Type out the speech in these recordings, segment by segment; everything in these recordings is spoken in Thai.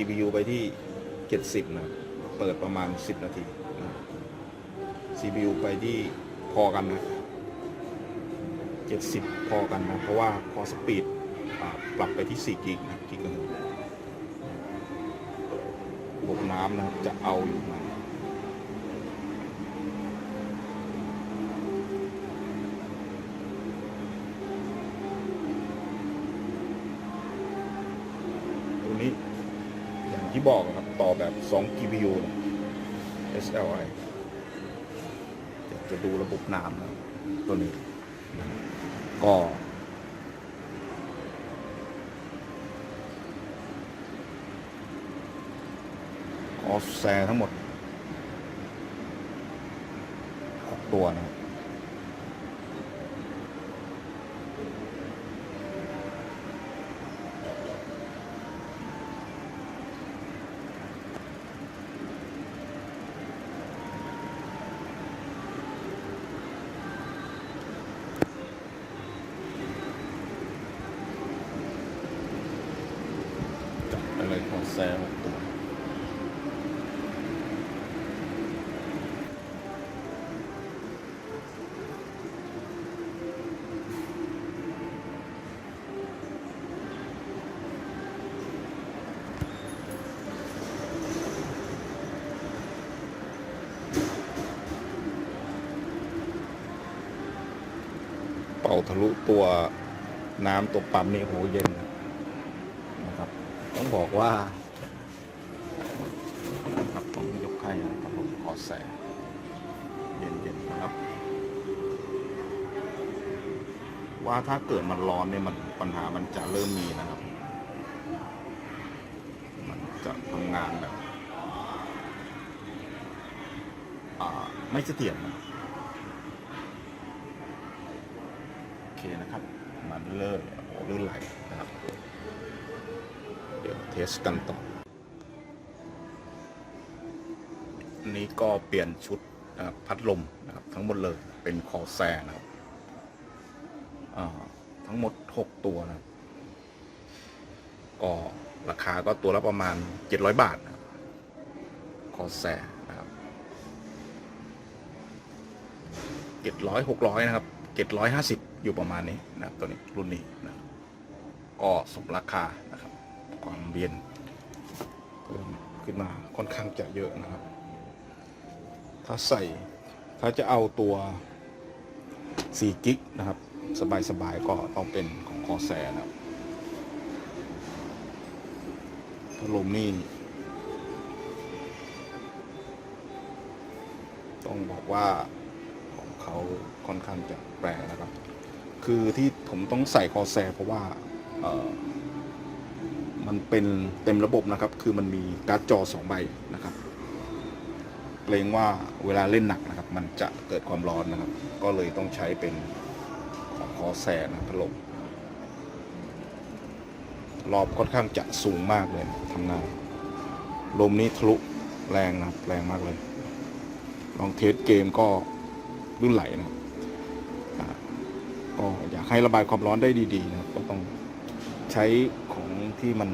GPU ไปที่ 70 นะ เปิดประมาณ 10 นาทีนะ CPU ไปที่พอกันนะ 70 พอกันนะ เพราะว่าพอสปีดปรับไปที่4กิกนะกิกะเฮิร์ตบกน้ำนะจะเอาอยู่นะ ตัวนี้ อย่างที่บอกครับ ต่อแบบ 2 GPU นะ SLI จะดูระบบน้ำนะตัวนี้ ก็ ออสแซทั้งหมด 6 ตัวนะครับ จับไปเลยคอแซหกตัวเป่าทะลุตัวน้ำตัวปั๊มนี่โหเย็นนะ บอกว่าครับต้องยกให้นะครับผมขอแสงเย็นๆนะครับ ว่าถ้าเกิดมันร้อนเนี่ยมันปัญหามันจะเริ่มมีนะครับ มันจะทำงานแบบไม่เสถียรนะโอเคนะครับมาเรื่อโอ้ลื่นไหล สกันต่อนี้ก็เปลี่ยนชุดนะครับพัดลมนะครับทั้งหมดเลยเป็นคอแซนะครับทั้งหมด 6 ตัวนะครับก็ราคาก็ตัวละประมาณ 700 บาทนะครับคอแซนะครับเจ็ดร้อยหกร้อยนะครับเจ็ดร้อยห้าสิบอยู่ประมาณนี้นะครับตัวนี้รุ่นนี้นะครับก็สมราคานะครับ ความเย็นเพิ่มขึ้นมาค่อนข้างจะเยอะนะครับ ถ้าใส่ถ้าจะเอาตัว4กิกนะครับ สบายๆก็ต้องเป็นของคอแซนะครับพัดลมนี่ต้องบอกว่าของเขาค่อนข้างจะแปลกนะครับ คือที่ผมต้องใส่คอแซเพราะว่า มันเป็นเต็มระบบนะครับ คือมันมีการ์ดจอสองใบนะครับเกรงว่าเวลาเล่นหนักนะครับ มันจะเกิดความร้อนนะครับ ก็เลยต้องใช้เป็นของคอแซนะพัดลมรอบค่อนข้างจะสูงมากเลยทำงานลมนี้ทะลุแรงนะครับ แรงมากเลย ลองเทสเกมก็ลื่นไหลนะครับก็อยากให้ระบายความร้อนได้ดี ๆ นะครับก็ต้อง ใช้ของที่มัน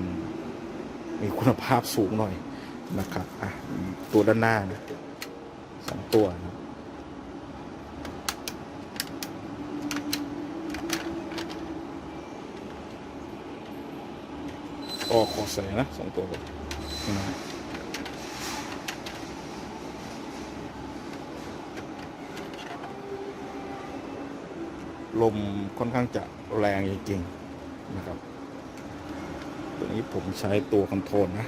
มีคุณภาพสูงหน่อยนะครับ อะ ตัวด้านหน้านะสองตัวนะก็ขอแสนะสองตัวนะลมค่อนข้างจะแรงจริงๆนะครับ ตัวนี้ผมใช้ตัวคอนโทรลนะ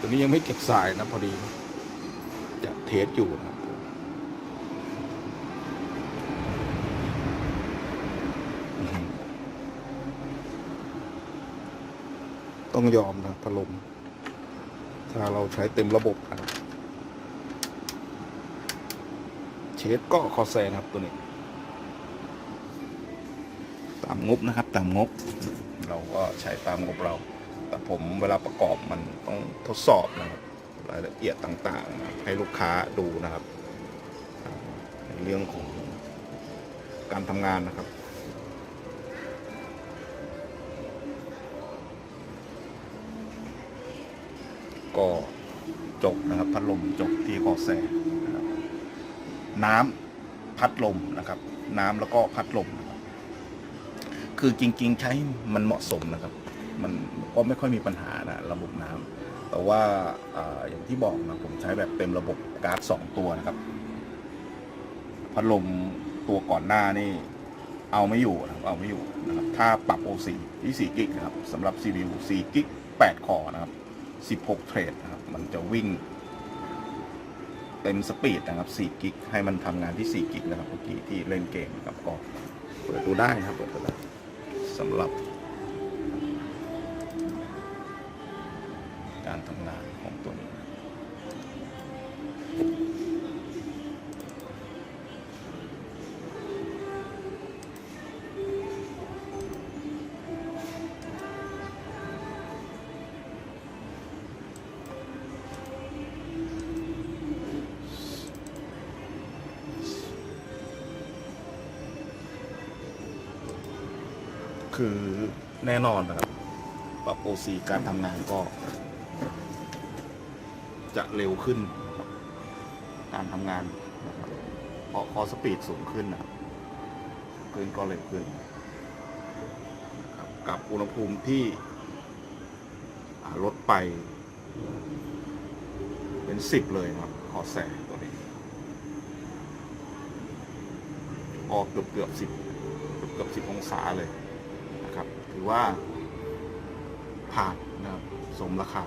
ตัวนี้ยังไม่เก็บสายนะพอดี จะเทสอยู่นะต้องยอมนะพัดลม ถ้าเราใช้เต็มระบบนะครับเชดก็คอแซนะครับตัวนี้ ตามงบนะครับตามงบ เราก็ใช้ตามงบเรา แต่ผมเวลาประกอบมันต้องทดสอบนะครับรายละเอียดต่างๆ ให้ลูกค้าดูนะครับ ในเรื่องของการทำงานนะครับ ก็จบนะครับ พัดลมจบที่คอแซนะครับน้ำพัดลมนะครับ น้ำแล้วก็พัดลมนะครับคือจริง ๆ ใช้มันเหมาะสมนะครับ มันก็ไม่ค่อยมีปัญหานะระบบน้ำแต่ว่าอาอย่างที่บอกนะผมใช้แบบเต็มระบบการ์ดสองตัวนะครับ พัดลมตัวก่อนหน้านี่เอาไม่อยู่นะครับเอาไม่อยู่นะครับ ถ้าปรับ OC ที่4กิกนะครับสำหรับ CPU 4กิก8คอนะครับ 16 เทรดนะครับ มันจะวิ่งเต็มสปีดนะครับ 4 กิก ให้มันทำงานที่ 4 กิกนะครับเมื่อกี้ที่เล่นเกมนะครับก็เปิดดูได้นะครับเปิดดูได้สำหรับ การทำงานของตัวนี้ คือแน่นอนนะครับ ปรับโอซีการทำงานก็ จะเร็วขึ้น การทำงานนะครับเพราะพอสปีดสูงขึ้นนะครับขึ้นก็เร็วขึ้นนะครับกับอุณหภูมิที่ลดไป เป็นสิบเลยนะครับคอแสตัวนี้ ออกเกือบเกือบสิบเกือบเกือบสิบองศาเลย นะครับ ถือว่าผ่านนะครับสมราคา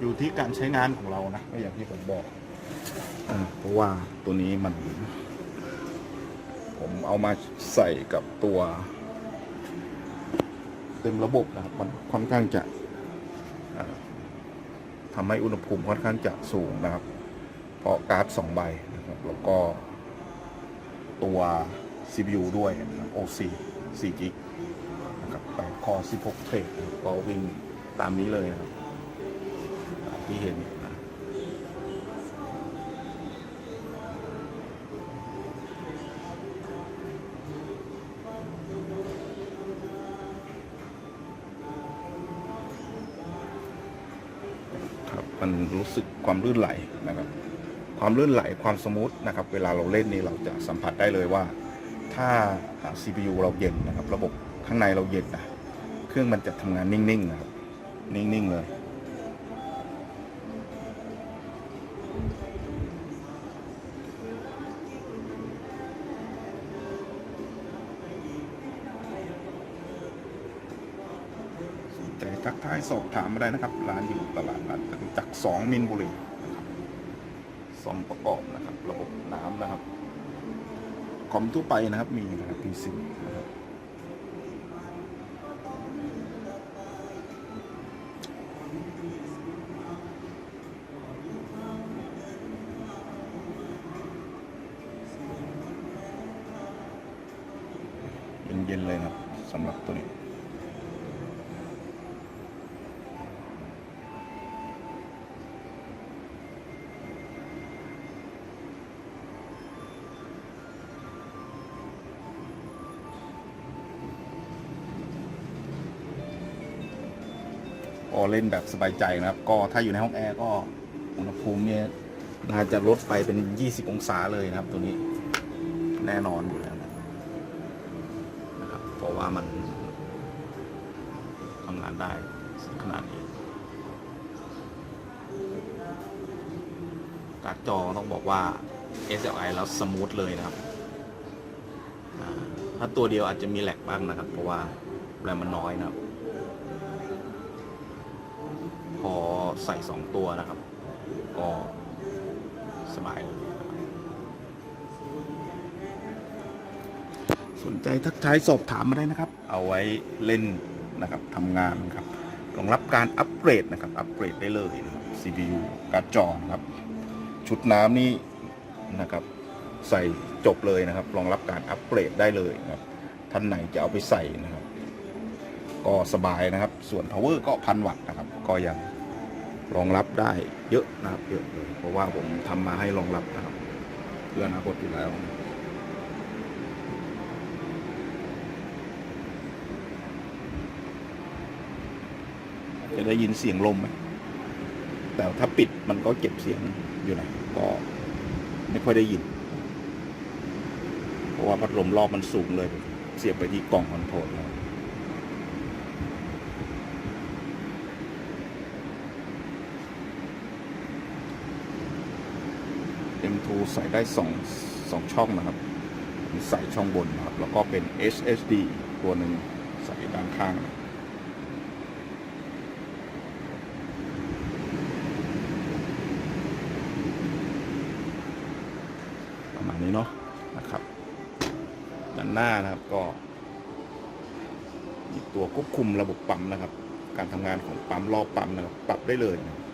อยู่ที่การใช้งานของเรานะก็อย่างที่ผมบอกอเพราะว่าตัวนี้มัน ผมเอามาใส่กับตัว เต็มระบบนะครับ มันค่อนข้างจะ ทำให้อุณหภูมิค่อนข้างจะสูงนะครับ เพราะการ์ดสองใบนะครับแล้วก็ตัว CPU ด้วยนะครับ OC 4 g ิกนะครับไปคอ 16 เทรดนะครับก็วิ่งตามนี้เลยนะครับที่เห็น มันรู้สึกความลื่นไหลนะครับความลื่นไหลความสมูทนะครับเวลาเราเล่นนี่เราจะสัมผัสได้เลยว่า ถ้า CPU เราเย็นนะครับ ระบบข้างในเราเย็นนะเครื่องมันจะทำงานนิ่งๆนะครับนิ่งๆเลย ทักทายสอบถามมาได้นะครับ ร้านอยู่ตลาดนัดจักสองมินบุรีนะครับซ่อมประกอบนะครับ ระบบน้ำนะครับ คอมทั่วไปนะครับ มีนะครับพีซีนะครับเย็นๆเลยนะครับสำหรับตัวนี้ ก็เล่นแบบสบายใจนะครับ ก็ถ้าอยู่ในห้องแอร์ก็อุณหภูมิเนี่ยน่าจะลดไปเป็น 20 องศาเลยนะครับ ตัวนี้แน่นอนอยู่แล้วนะครับ เพราะว่ามันทำงานได้ขนาดนี้การ์ดจอต้องบอกว่า SLI แล้วสมูทเลยนะครับถ้าตัวเดียวอาจจะมีแหลกบ้างนะครับ เพราะว่าแรงมันน้อยนะครับ ใส่สองตัวนะครับ ก็สบายเลยสนใจทักทายสอบถามมาได้นะครับ เอาไว้เล่นนะครับทำงานครับรองรับการอัปเกรดนะครับ อัปเกรดได้เลยนะครับ CPU การ์ดจอนะครับ ชุดน้ำนี่นะครับ ใส่จบเลยนะครับ รองรับการอัปเกรดได้เลยนะครับ ท่านไหนจะเอาไปใส่นะครับ ก็สบายนะครับ ส่วน power ก็พันวัตต์นะครับ ก็ยัง รองรับได้เยอะนะครับเยอะเลยเพราะว่าผมทำมาให้รองรับนะครับเพื่ออนาคตอยู่แล้วจะได้ยินเสียงลมไหมแต่ถ้าปิดมันก็เก็บเสียงอยู่นะก็ไม่ค่อยได้ยิน เพราะว่าพัดลมรอบมันสูงเลย เสียบไปที่กล่องคอนโทรลแล้ว M2 ใส่ได้สองสองช่องนะครับใส่ช่องบนนะครับ แล้วก็เป็น SSD ตัวหนึ่งใส่ด้านข้างนะประมาณนี้เนาะนะครับ ด้านหน้านะครับก็ มีตัวควบคุมระบบปั๊มนะครับ การทำงานของปั๊มรอบปั๊มนะครับ ปรับได้เลยนะ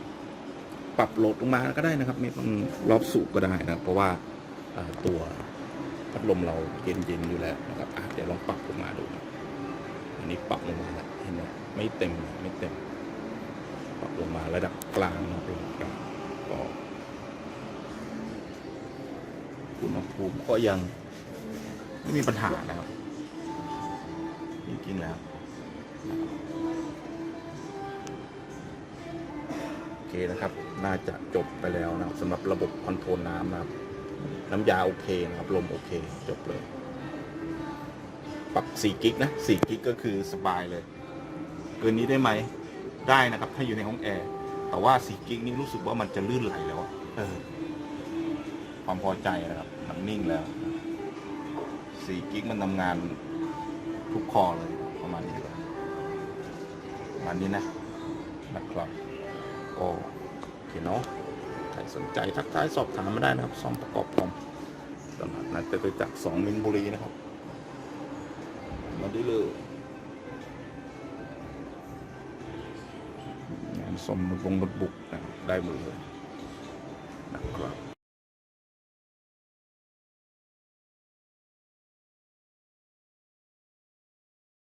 ปรับโหลดลงมาก็ได้นะครับไม่ต้องรอบสูบก็ได้นะครับเพราะว่าอ่าตัวพัดลมเราเย็นๆอยู่แล้วนะครับอะเดี๋ยวลองปรับลงมาดูนะอันนี้ปรับลงมาแล้วเห็นไหมไม่เต็มไม่เต็ม ปรับลงมาระดับกลางนะครับระดับกลางก็อุณหภูมิก็ยังไม่มีปัญหานะครับจริงๆแล้ว เคนะครับ น่าจะจบไปแล้วนะครับสำหรับระบบคอนโทรลน้ำนะครับ น้ำยาโอเคนะครับ ลมโอเค จบเลย ปรับ 4 กิกนะ 4 กิกก็คือสบายเลย เกินนี้ได้ไหม ได้นะครับ ถ้าอยู่ในห้องแอร์ แต่ว่า 4 กิกนี้รู้สึกว่ามันจะลื่นไหลแล้วอะเออความพอใจนะครับ มันนิ่งแล้วสี่กิกมันทำงานทุกคอเลยประมาณนี้เลยประมาณนี้นะนะครับ ก็โอเคเนาะใครสนใจทักทายสอบถามมาได้นะครับซ่อมประกอบคอมตลาดนัดจตุจักรสองมินบุรีนะครับ มาได้เลยงานซ่อมวงรถบุกโน้ตบุ๊กนะครับได้หมดเลยนะครับ